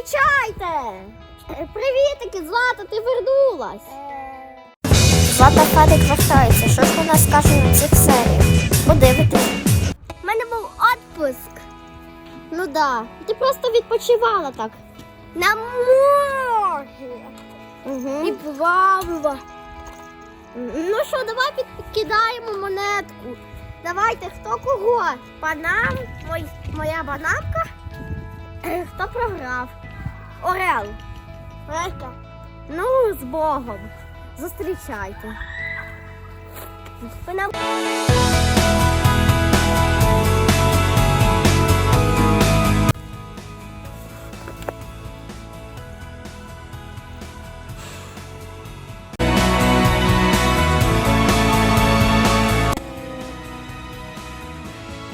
Зустрічайте! Привітики, Злата, ти вернулась. Злата Федик вертається. Що ж вона скаже на цих серіях? Подивитись. У мене був відпуск. Ну да. Ти просто відпочивала так. На морі. Угу. І плавала. Ну що, давай підкидаємо монетку. Давайте, хто кого? Панам, мой, моя бананка. Хто програв? Орел. Река. Ну, з Богом. Зустрічайте.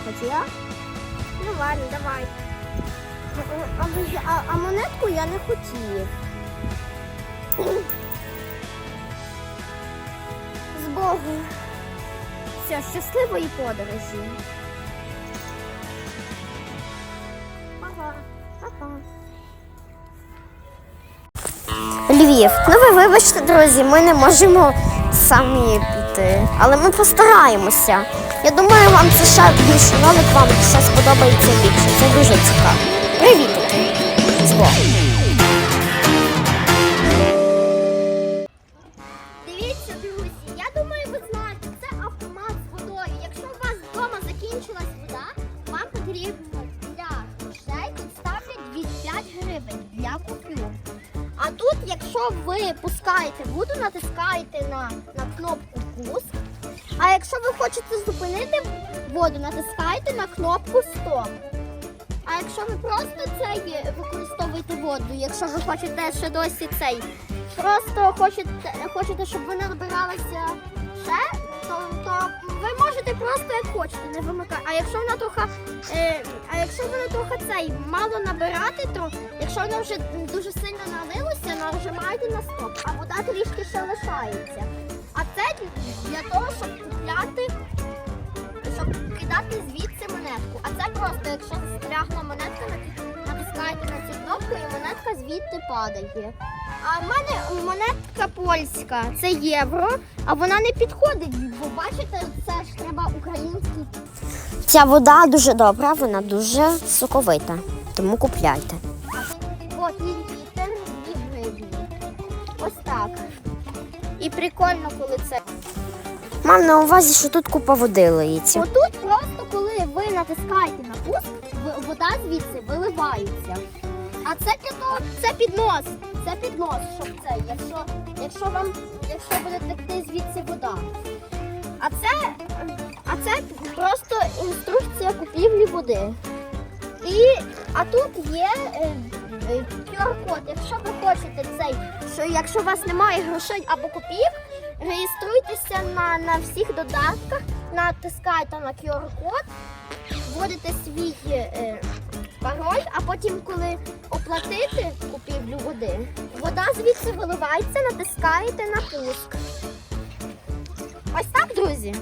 Хотіла? Ну ладно, давай. Ви- а, а монетку я не хотів. З Богу. Все, щасливої подорожі. Львів. Ну ви вибачте, друзі, ми не можемо самі піти. Але ми постараємося. Я думаю, вам це ще більше ролик вам ще сподобається більше. Це дуже цікаво. Привітики. З Дивіться, друзі, я думаю, ви знаєте, це автомат з водою. Якщо у вас вдома закінчилась вода, вам потрібно для грошей підставлять від 5 гривень для купюр. А тут, якщо ви пускаєте воду, натискаєте на, на кнопку пуск. А якщо ви хочете зупинити воду, натискаєте на кнопку стоп. А якщо ви просто цей використовуєте воду, якщо ви хочете ще досі цей, просто хочете, хочете, щоб вона набиралася ще, то, то ви можете просто як хочете, не вимикати. А якщо вона трохи, е, а якщо вона трохи цей мало набирати, то якщо вона вже дуже сильно налилася, нажимаєте на стоп, а вода трішки ще лишається. А це для того, щоб купляти кидати звідси монетку. А це просто, якщо застрягла монетка, натискаєте на цю кнопку і монетка звідти падає. А в мене монетка польська, це євро, а вона не підходить, бо бачите, це ж треба український. Ця вода дуже добра, вона дуже соковита. Тому купляйте. От і літер, і гривні. Ось так. І прикольно, коли це. Мам на увазі, що тут купа води лиється. Отут просто коли ви натискаєте на пуск, вода звідси виливається. А це для того, це піднос. Це піднос, щоб це, якщо, якщо вам, якщо буде текти звідси вода. А це, а це просто інструкція купівлі води. І, а тут є е, QR-код. Якщо ви хочете цей, що якщо у вас немає грошей або копійок, реєструйтеся на, на всіх додатках, натискаєте на QR-код, вводите свій е, пароль, а потім, коли оплатити купівлю води, вода звідси виливається, натискаєте на пуск. Ось так, друзі.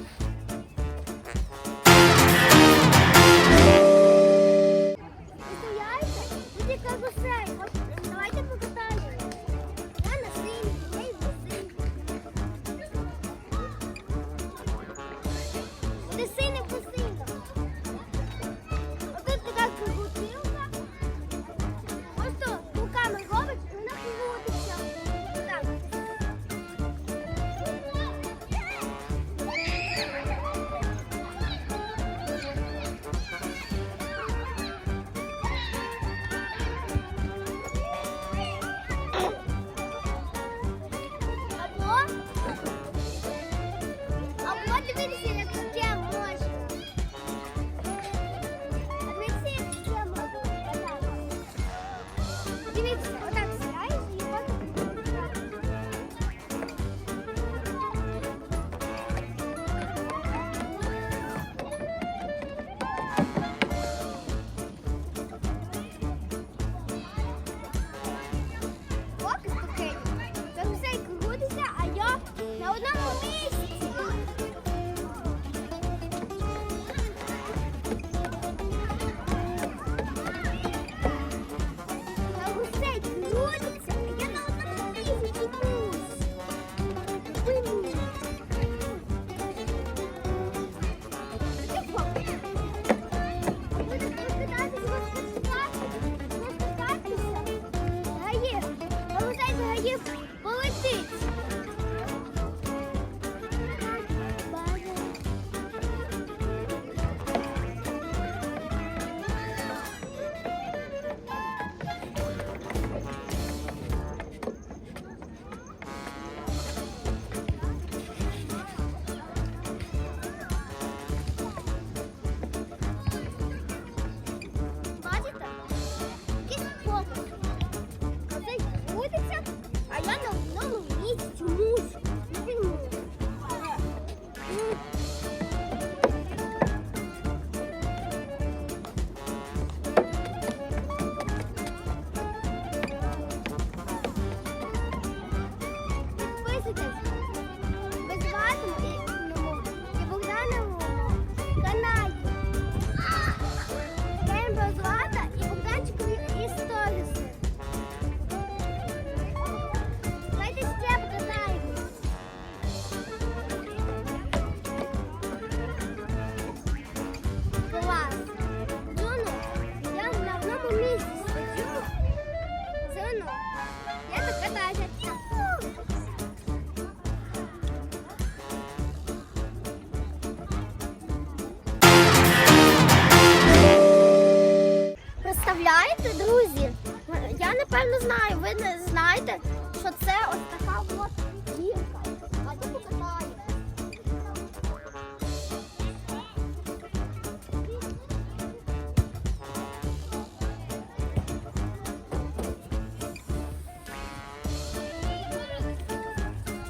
не знаю, ви не знаєте, що це ось така от гірка. А де покатаю?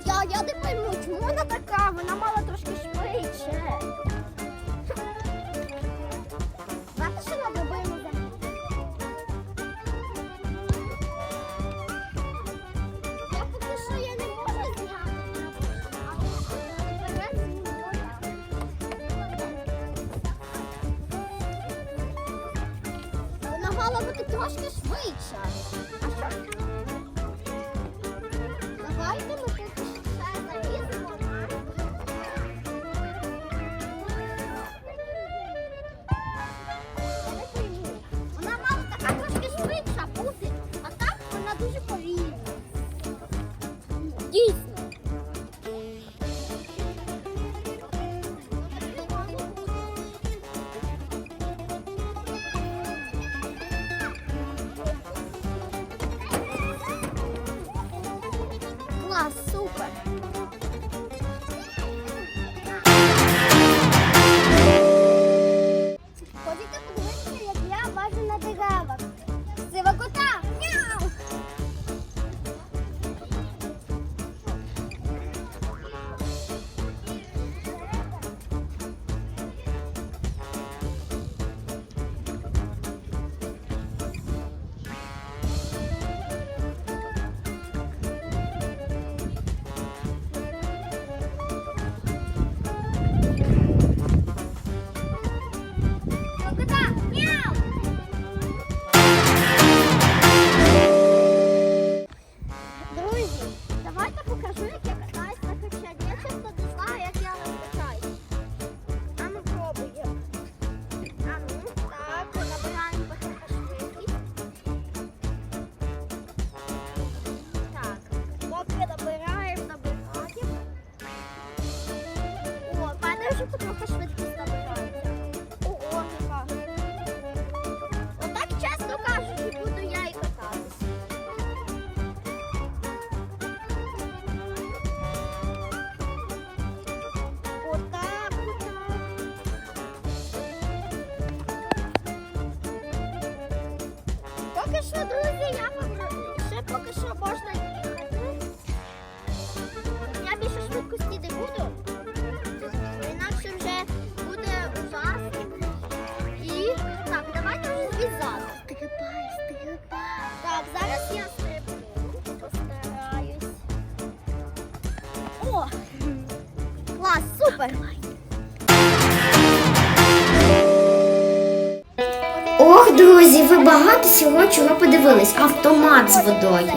Я, я не пойму, чому вона така, вона мала трошки швидше. Мала бути трошки швидше. А що? Давайте ми друзі, ви багато всього чого подивились. Автомат з водою,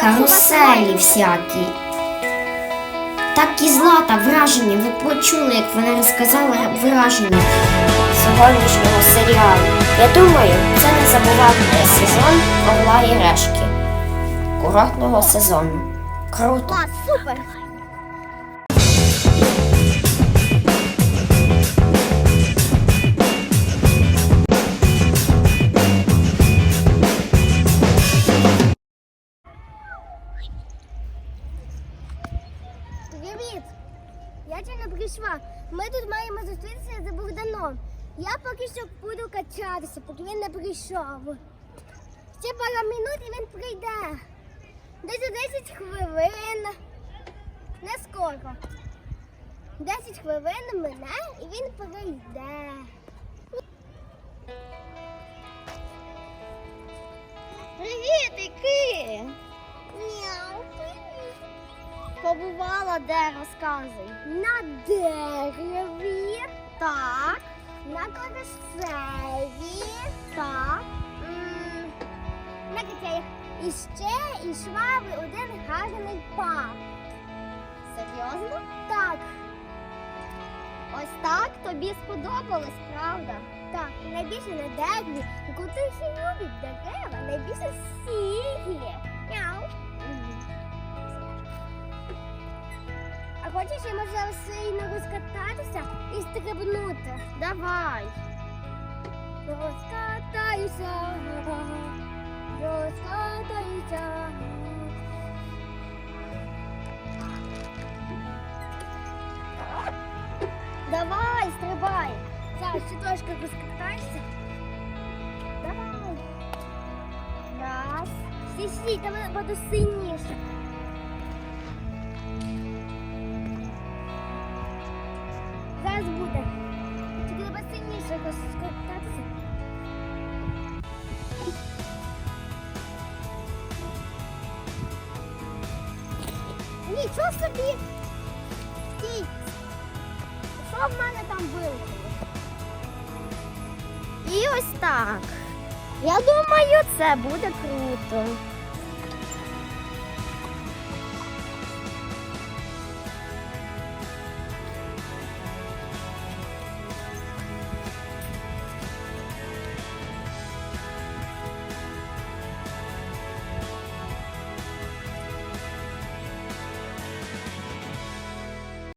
каруселі всякі. Так і злата враження. Ви почули, як вона розказала враження сьогоднішнього серіалу. Я думаю, це не забуватний сезон Орла і Решки. Курортного сезону. Круто. Супер! Прийшов. Ще пара минут і він прийде. Десь за 10 хвилин. Не скоро. 10 хвилин мене і він прийде. Привіт, який? Мяу. Побувала де, розказуй. На дереві. Так. На каруселі. І ще йшла в один гарний парк. Серйозно? Так. Ось так тобі сподобалось, правда? Так, найбільше на дереві. Куди всі люблять дерева, найбільше сігі. Мяу. А хочеш я можу сильно розкататися і стрибнути? Давай. Розкатаюся. Давай, стрибай! Зараз ще трошки розкатайся. Давай. Раз. сиди, сі, там буде сильніше. Зараз буде. Тільки треба сильніше розкататися. Нічого собі! Стій! Що в мене там було? І ось так. Я думаю, це буде круто.